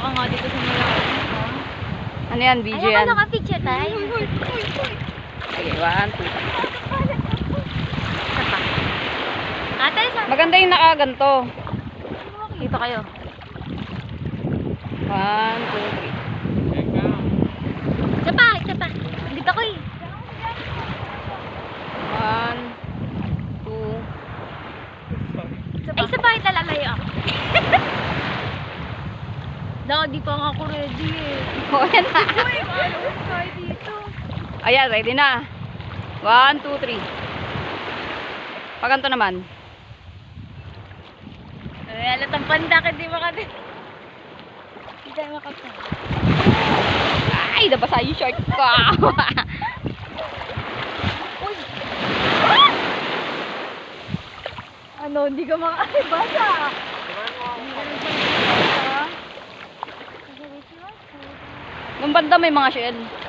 ka nga dito sa ha? Ano yan, Ayaw yan? ka naka-picture tayo. Sige, one, two. Ate, isa. Maganda yung nakaganto. Dito kayo. One, two, three. Isa pa, isa pa. Dito ko eh. One, two. Ay, isa pa, italalayo ako. No, di pa nga ako ready eh. Oh, yan na. Uy, paano tayo dito? Ayan, ready na. One, two, three. Paganto naman. Ay, alatang pandak, hindi makati. Hindi tayo makata. Ay, nabasa yung short ko. Uy! Ano, hindi ka maka... Ay, basa! Hindi ka nagbasa. Nung banda may mga shell.